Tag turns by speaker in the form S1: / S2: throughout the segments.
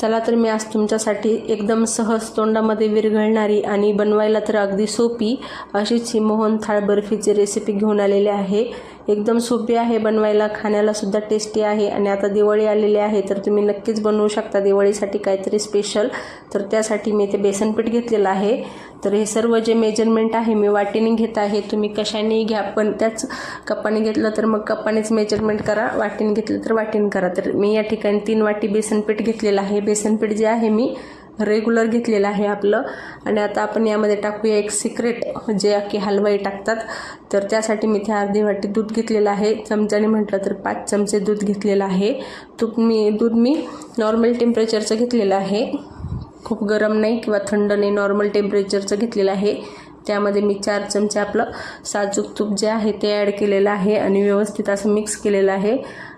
S1: चला तर मी आज तुमच्यासाठी एकदम सहज तोंडामध्ये विरघळणारी आणि बनवायला तर अगदी सोपी अशीच ही मोहन थाळ बर्फीची रेसिपी घेऊन आलेली आहे. एकदम सोपी आहे बनवायला खाण्यालासुद्धा टेस्टी आहे आणि आता दिवाळी आलेली आहे तर तुम्ही नक्कीच बनवू शकता दिवाळीसाठी काहीतरी स्पेशल तर त्यासाठी मी ते बेसनपीठ घेतलेलं आहे. तर हे सर्व जे मेजरमेंट आहे मी वाटीने घेत आहे तुम्ही कशानेही घ्या पण त्याच कपाने घेतलं तर मग कपानेच मेजरमेंट करा वाटीने घेतलं तर वाटीने करा. तर मी या ठिकाणी तीन वाटी बेसनपीठ घेतलेलं आहे. बेसनपीठ जे आहे मी रेग्युलर घेतलेलं आहे आपलं. आणि आता आपण यामध्ये टाकूया एक सिक्रेट जे अख्खी हलवाई टाकतात. तर त्यासाठी मी ते अर्धी वाटी दूध घेतलेलं आहे. चमच्याने म्हटलं तर पाच चमचे दूध घेतलेलं आहे. तूप मी दूध मी नॉर्मल टेम्परेचरचं घेतलेलं आहे. खूप गरम नाही किंवा थंड नाही नॉर्मल टेम्परेचरचं घेतलेलं आहे. त्यामध्ये मी चार चमचे आपलं साजूक तूप जे आहे ते ॲड केलेलं आहे आणि व्यवस्थित असं मिक्स केलेलं आहे.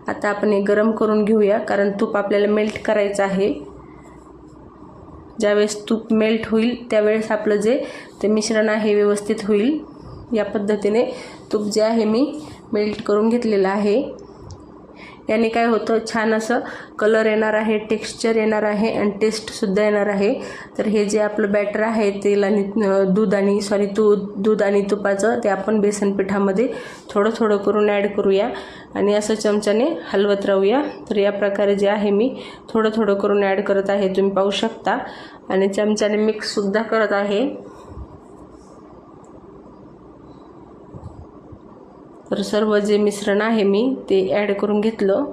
S1: आता आपण हे गरम करून घेऊया कारण तूप आपल्याला मेल्ट करायचं आहे. ज्यावेळेस तूप मेल्ट होईल त्यावेळेस आपलं जे ते मिश्रण आहे व्यवस्थित होईल. या पद्धतीने तूप जे आहे मी मेल्ट करून घेतलेलं आहे. याने काय होतं? छान असं कलर येणार आहे टेक्स्चर येणार आहे आणि टेस्टसुद्धा येणार आहे. तर हे जे आपलं बॅटर आहे तेल आणि दूध आणि सॉरी तू दूध आणि तुपाचं ते आपण बेसन पिठामध्ये थोडं थोडं करून ॲड करूया. आणि असं चमच्याने हलवत राहूया. तर या प्रकारे जे आहे मी थोडं थोडं करून ॲड करत आहे. तुम्ही पाहू शकता. आणि चमच्याने मिक्ससुद्धा करत आहे. तर सर्व जे मिश्रण आहे मी ते ॲड करून घेतलं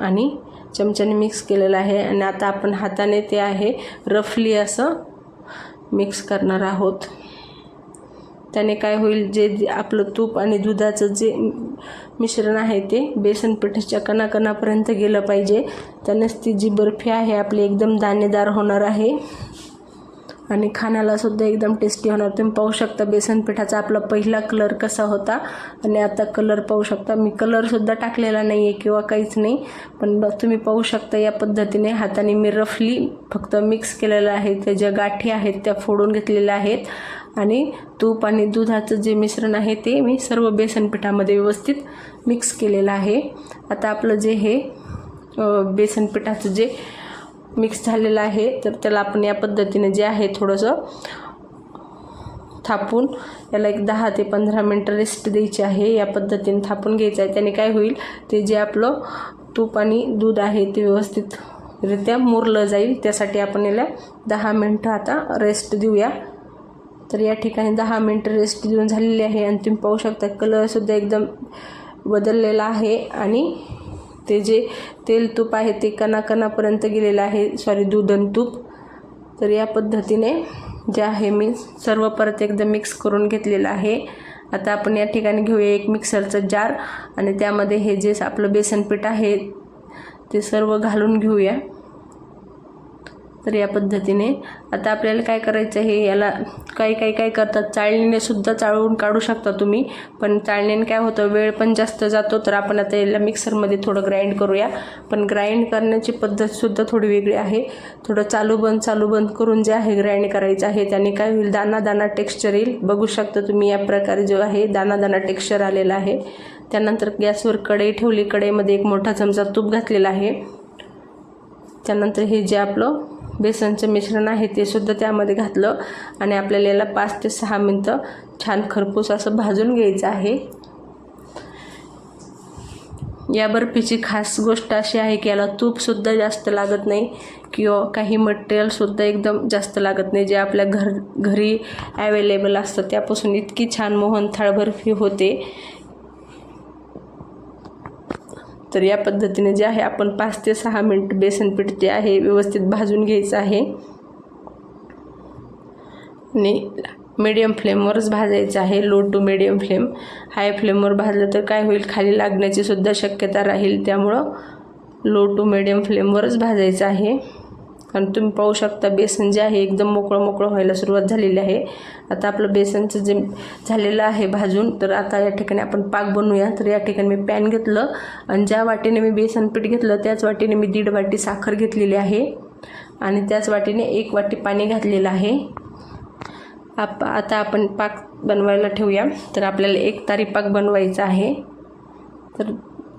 S1: आणि चमच्याने मिक्स केलेलं आहे. आणि आता आपण हाताने ते आहे रफली असं मिक्स करणार आहोत. त्याने काय होईल जे जे आपलं तूप आणि दुधाचं जे मिश्रण आहे ते बेसन पिठाच्या कणाकणापर्यंत गेलं पाहिजे. त्यानेच ती जी बर्फी आहे आपली एकदम दाणेदार होणार आहे. आणि खाण्याला सुद्धा एकदम टेस्टी होणार. तुम्ही पाहू शकता बेसन पिठाचा आपला पहिला कलर कसा होता. आणि आता कलर पाहू शकता. मी कलरसुद्धा टाकलेला नाही आहे किंवा काहीच नाही. पण तुम्ही पाहू शकता या पद्धतीने हाताने मी रफली फक्त मिक्स केलेलं आहे. त्या ज्या गाठी आहेत त्या फोडून घेतलेल्या आहेत. आणि तूप आणि दुधाचं जे मिश्रण आहे ते मी सर्व बेसन पिठामध्ये व्यवस्थित मिक्स केलेलं आहे. आता आपलं जे हे बेसन पिठाचं जे मिक्स झालेलं आहे. तर त्याला आपण या पद्धतीने जे आहे थोडंसं थापून याला एक दहा ते पंधरा मिनटं रेस्ट द्यायची आहे. या पद्धतीने थापून घ्यायचं आहे. त्याने काय होईल ते जे आपलं तूप आणि दूध आहे ते व्यवस्थितरित्या मुरलं जाईल. त्यासाठी आपण याला दहा मिनटं आता रेस्ट देऊया. तर या ठिकाणी दहा मिनटं रेस्ट देऊन झालेली आहे. आणि तुम्ही पाहू शकता कलरसुद्धा एकदम बदललेला आहे आणि ते जे तेल तूप आहे ते कणाकणापर्यंत गेलेलं आहे. सॉरी दूध आणि तूप. तर या पद्धतीने जे आहे मी सर्व परत एकदा मिक्स करून घेतलेलं आहे. आता आपण या ठिकाणी घेऊया एक मिक्सरचं जार आणि त्यामध्ये हे जे आपलं बेसनपीठ आहे ते सर्व घालून घेऊया. तर या पद्धतीने आता आपल्याला काय करायचं आहे याला काही काही काय करतात. चाळणीने सुद्धा चाळून काढू शकता तुम्ही पण चाळणीने काय होतं वेळ पण जास्त जातो. तर आपण आता याला मिक्सरमध्ये थोडं ग्राइंड करूया. पण ग्राइंड करण्याची पद्धतसुद्धा थोडी वेगळी आहे. थोडं चालू बंद चालू बंद करून जे आहे ग्राइंड करायचं आहे त्याने काय होईल दाना दाना टेक्स्चर येईल. बघू शकता तुम्ही या प्रकारे जो आहे दाना दाना टेक्स्चर आलेला आहे. त्यानंतर गॅसवर कढई ठेवली. कढईमध्ये एक मोठा चमचा तूप घातलेला आहे. त्यानंतर हे जे आपलं बेसनचं मिश्रण आहे ते सुद्धा त्यामध्ये घातलं आणि आपल्याला याला पाच ते सहा मिनटं छान खरपूस असं भाजून घ्यायचं आहे. या बर्फीची खास गोष्ट अशी आहे की याला तूपसुद्धा जास्त लागत नाही किंवा काही मटेरियलसुद्धा एकदम जास्त लागत नाही. जे आपल्या घर घरी ॲवेलेबल असतं त्यापासून इतकी छान मोहनथाळ बर्फी होते तर या पद्धतीने जे आहे आपण पाच ते सहा मिनिट बेसन पीठ ते आहे व्यवस्थित भाजून घ्यायचं आहे. आणि मीडियम फ्लेमवरच भाजायचं आहे low to medium flame high फ्लेमवर भाजलं तर काय होईल खाली लागण्याची सुद्धा शक्यता राहील. त्यामुळं लो टू मीडियम फ्लेमवरच भाजायचं आहे. आणि तुम्ही पाहू शकता बेसन जे आहे एकदम मोकळं मोकळं व्हायला सुरुवात झालेली आहे. आता आपलं बेसनचं जे झालेलं आहे भाजून तर आता या ठिकाणी आपण पाक बनवूया. तर या ठिकाणी मी पॅन घेतलं आणि ज्या वाटीने मी बेसन पीठ घेतलं त्याच वाटीने मी दीड वाटी साखर घेतलेली आहे. आणि त्याच वाटीने एक वाटी पाणी घातलेलं आहे. आप आता आपण पाक बनवायला ठेवूया. तर आपल्याला एक तारी पाक बनवायचा आहे. तर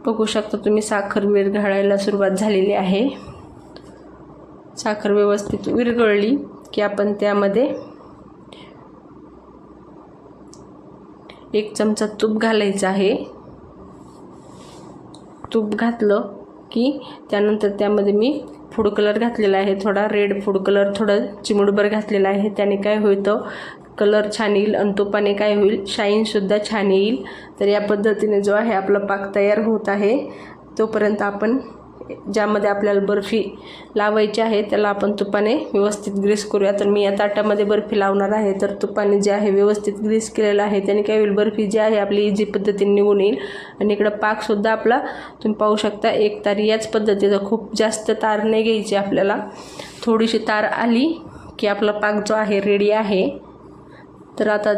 S1: बघू शकता तुम्ही साखर विरघळायला सुरुवात झालेली आहे. साखर व्यवस्थित विरघळली की आपण त्यामध्ये एक चमचा तूप घालायचं आहे. तूप घातलं की त्यानंतर त्यामध्ये मी फूड कलर घातलेला आहे. थोडा रेड फूड कलर थोडं चिमुडभर घातलेला आहे. त्याने काय होतं? कलर छान येईल आणि तुपाने काय होईल? शाईनसुद्धा छान येईल. तर या पद्धतीने जो आहे आपला पाक तयार होत आहे. तोपर्यंत आपण ज्यामध्ये आपल्याला बर्फी लावायची आहे त्याला आपण तुपाने व्यवस्थित ग्रीस करूया. तर मी या ताटामध्ये बर्फी लावणार आहे. तर तुपाने जे आहे व्यवस्थित ग्रीस केलेलं आहे. त्याने काय होईल बर्फी जी आहे आपली इझी पद्धतीने निघून येईल. आणि इकडं पाकसुद्धा आपला तुम्ही पाहू शकता एक तार याच पद्धतीचा खूप जास्त तार नाही घ्यायची आपल्याला. थोडीशी तार आली की आपला पाक जो आहे रेडी आहे. तर आता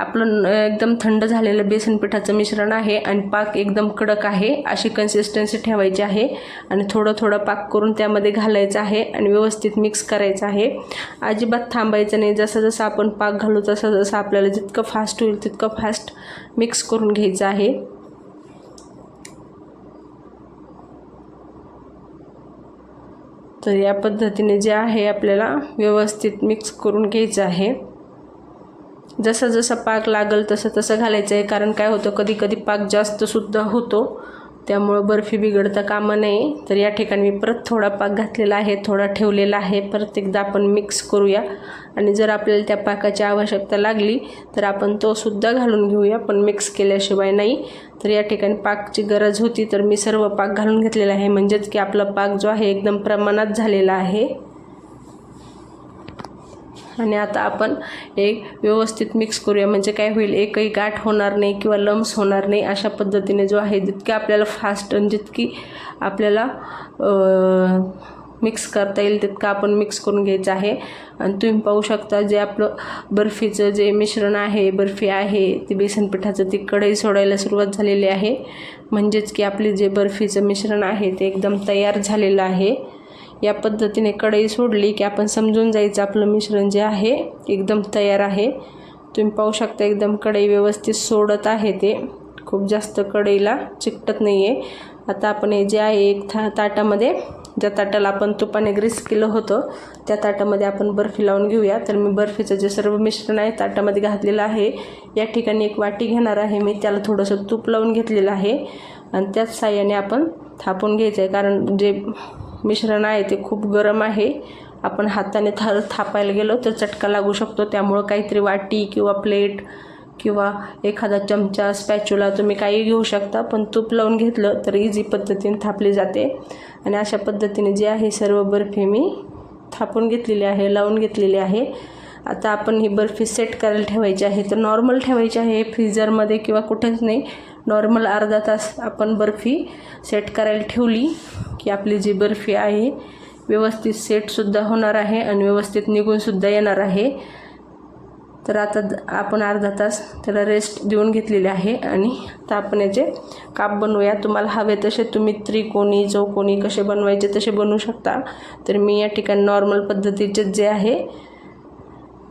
S1: आपलं एकदम थंड झालेलं बेसन पिठाचं मिश्रण आहे आणि पाक एकदम कडक आहे. अशी कन्सिस्टन्सी ठेवायची आहे आणि थोडं थोडं पाक करून त्यामध्ये घालायचं आहे आणि व्यवस्थित मिक्स करायचं आहे. अजिबात थांबायचं नाही. जसं जसं आपण पाक घालू तसं जसं आपल्याला जितकं फास्ट होईल तितकं फास्ट मिक्स करून घ्यायचं आहे. तर या पद्धतीने जे आहे आपल्याला व्यवस्थित मिक्स करून घ्यायचं आहे. जसं जसं पाक लागल तसं तसं घालायचं आहे कारण काय होतं कधी कधी पाक जास्तसुद्धा होतो. त्यामुळं बर्फी बिघडता कामा नये. तर या ठिकाणी मी परत थोडा पाक घातलेला आहे थोडा ठेवलेला आहे. परत एकदा आपण मिक्स करूया. आणि जर आपल्याला त्या पाकाची आवश्यकता लागली तर आपण तोसुद्धा घालून घेऊया. पण मिक्स केल्याशिवाय नाही. तर या ठिकाणी पाकची गरज होती तर मी सर्व पाक घालून घेतलेला आहे. म्हणजेच की आपला पाक जो आहे एकदम प्रमाणात झालेला आहे. आणि आता आपण एक व्यवस्थित मिक्स करूया. म्हणजे काय होईल एकही गाठ होणार नाही किंवा लम्स होणार नाही अशा पद्धतीने जो आहे जितकी आपल्याला फास्ट आणि जितकी आपल्याला मिक्स करता येईल तितकं आपण मिक्स करून घ्यायचं आहे. आणि तुम्ही पाहू शकता जे आपलं बर्फीचं जे मिश्रण आहे बर्फी आहे ती बेसन पिठाचं ती कढई सोडायला सुरुवात झालेली आहे. म्हणजेच की आपली जे बर्फीचं मिश्रण आहे ते एकदम तयार झालेलं आहे. या पद्धतीने कढई सोडली की आपण समजून जायचं आपलं मिश्रण जे आहे एकदम तयार आहे. तुम्ही पाहू शकता एकदम कढई व्यवस्थित सोडत आहे ते. खूप जास्त कढईला चिकटत नाही आहे आता आपण हे जे आहे एक था ताटामध्ये ज्या ताटाला आपण तुपाने ग्रीस केलं होतं त्या ताटामध्ये आपण बर्फी लावून घेऊया. तर मी बर्फीचं जे सर्व मिश्रण आहे ताटामध्ये घातलेलं आहे. या ठिकाणी एक वाटी घेणार आहे मी. त्याला थोडंसं तूप लावून घेतलेलं आहे. आणि त्याच साह्याने आपण थापून घ्यायचं आहे कारण जे मिश्रण आहे ते खूप गरम आहे. आपण हाताने था थापायला गेलो तर चटका लागू शकतो. त्यामुळं काहीतरी वाटी किंवा प्लेट किंवा एखादा चमचा स्पॅच्युला तुम्ही काही घेऊ शकता पण तूप लावून घेतलं तर इझी पद्धतीने थापली जाते. आणि अशा पद्धतीने जे आहे सर्व बर्फी मी थापून घेतलेली आहे लावून घेतलेली आहे. आता आपण ही बर्फी सेट करायला ठेवायची आहे. तर नॉर्मल ठेवायची आहे फ्रीजरमध्ये किंवा कुठेच नाही. नॉर्मल अर्धा तास आपण बर्फी सेट करायला ठेवली की आपली जी बर्फी आहे व्यवस्थित सेटसुद्धा होणार आहे आणि व्यवस्थित निघूनसुद्धा येणार आहे. तर आता आपण अर्धा तास त्याला रेस्ट देऊन घेतलेले आहे आणि आता आपण याचे काप बनवूया. तुम्हाला हवे तसे तुम्ही त्रिकोणी चौकोनी कसे बनवायचे तसे बनवू शकता. तर मी या ठिकाणी नॉर्मल पद्धतीचे जे आहे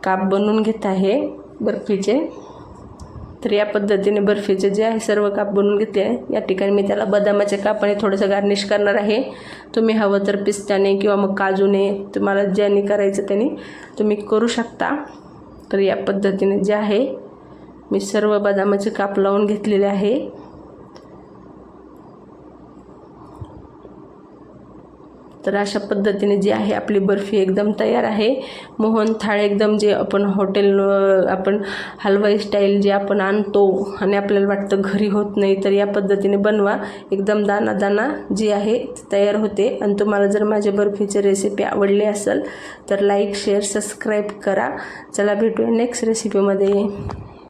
S1: काप बनवून घेत आहे बर्फीचे. तर या पद्धतीने बर्फीचे जे आहे सर्व काप बनवून घेतले आहे या ठिकाणी मी त्याला बदामाचे कापाने थोडंसं गार्निश करणार आहे. तुम्ही हवं तर पिस्त्याने किंवा मग काजूने तुम्हाला ज्याने करायचं त्याने तुम्ही करू शकता. तर या पद्धतीने जे आहे मी सर्व बदामाचे काप लावून घेतलेले आहे. तर अशा पद्धतीने जी आहे आपली बर्फी एकदम तयार आहे. मोहन थाळ एकदम जे आपण हॉटेल आपण हलवाई स्टाईल जे आपण आणतो आणि आपल्याला वाटतं घरी होत नाही तर या पद्धतीने बनवा. एकदम दाना दाना जी आहे तयार होते. आणि तुम्हाला जर माझ्या बर्फीचे रेसिपी आवडली असेल तर लाईक शेअर सबस्क्राईब करा. चला भेटूया नेक्स्ट रेसिपीमध्ये